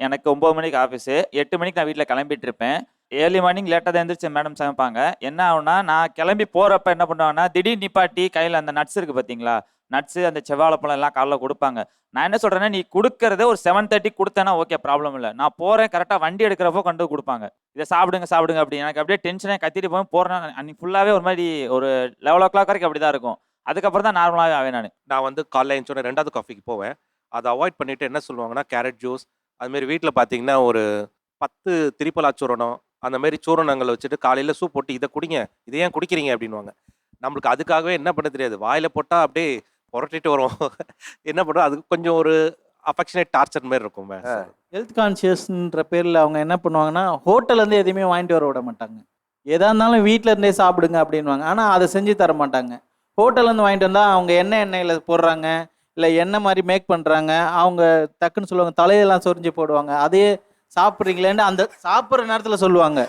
எனக்கு ஒம்பது மணிக்கு ஆஃபீஸு எட்டு மணிக்கு நான் வீட்டில் கிளம்பிட்டு இருப்பேன் ஏர்லி மார்னிங் லேட்டாக தான் எழுந்திரிச்சு மேடம் சமைப்பாங்க. என்ன ஆகுனா நான் கிளம்பி போகிறப்ப என்ன பண்ணுவாங்கன்னா திடீர் நிப்பாட்டி கையில் அந்த நட்ஸ் இருக்குது பார்த்தீங்களா நட்ஸு அந்த செவ்வாழைப்பழம் எல்லாம் காலைல கொடுப்பாங்க. நான் என்ன சொல்கிறேன்னா நீ கொடுக்கறத ஒரு செவன் தேர்ட்டி கொடுத்தேன்னா ஓகே ப்ராப்ளம் இல்லை. நான் போகிறேன் கரெக்டாக வண்டி எடுக்கிறப்போ கொண்டு கொடுப்பாங்க. இதை சாப்பிடுங்க சாப்பிடுங்க அப்படி எனக்கு அப்படியே டென்ஷனே கத்திட்டு போய் போகிறேன் அன்றைக்கி ஃபுல்லாகவே ஒரு மாதிரி ஒரு லெவல் ஓ கிளாக் வரைக்கும் அப்படி தான் இருக்கும். அதுக்கப்புறம் தான் நார்மலாகவே ஆவேன் நான். நான் வந்து காலையில் எழுந்தோடனே ரெண்டாவது காஃபிக்கு போவேன். அதை அவாய்ட் பண்ணிவிட்டு என்ன சொல்லுவாங்கன்னா கேரட் ஜூஸ் அதுமாரி வீட்டில் பார்த்தீங்கன்னா ஒரு பத்து திரிப்பலா சூரணம் அந்த மாதிரி சூரணங்கள் வச்சுட்டு காலையில் சூப் போட்டு இதை குடிங்க இதை ஏன் குடிக்கிறீங்க? அப்படின்வாங்க நம்மளுக்கு அதுக்காகவே என்ன பண்ண தெரியாது. வாயில் போட்டால் அப்படியே புரட்டிட்டு வரும் என்ன பண்ணுறோம் அதுக்கு கொஞ்சம் ஒரு அஃபெக்ஷனேட் டார்ச்சர் மாதிரி இருக்கும் ஹெல்த் கான்சியஸ்ன்ற பேரில் அவங்க என்ன பண்ணுவாங்கன்னா ஹோட்டல்லேருந்து எதையுமே வாங்கிட்டு வர விட மாட்டாங்க. எதா இருந்தாலும் வீட்டில் இருந்தே சாப்பிடுங்க அப்படின்வாங்க ஆனால் அதை செஞ்சு தர மாட்டாங்க. ஹோட்டல்லேருந்து வாங்கிட்டு வந்தால் அவங்க என்ன எண்ணெயில் போடுறாங்க? இல்லை என்ன மாதிரி மேக் பண்ணுறாங்க அவங்க டக்குன்னு சொல்லுவாங்க தலையெல்லாம் சொரிஞ்சு போடுவாங்க. அதையே சாப்பிட்றீங்களேன்னு அந்த சாப்பிட்ற நேரத்தில் சொல்லுவாங்க.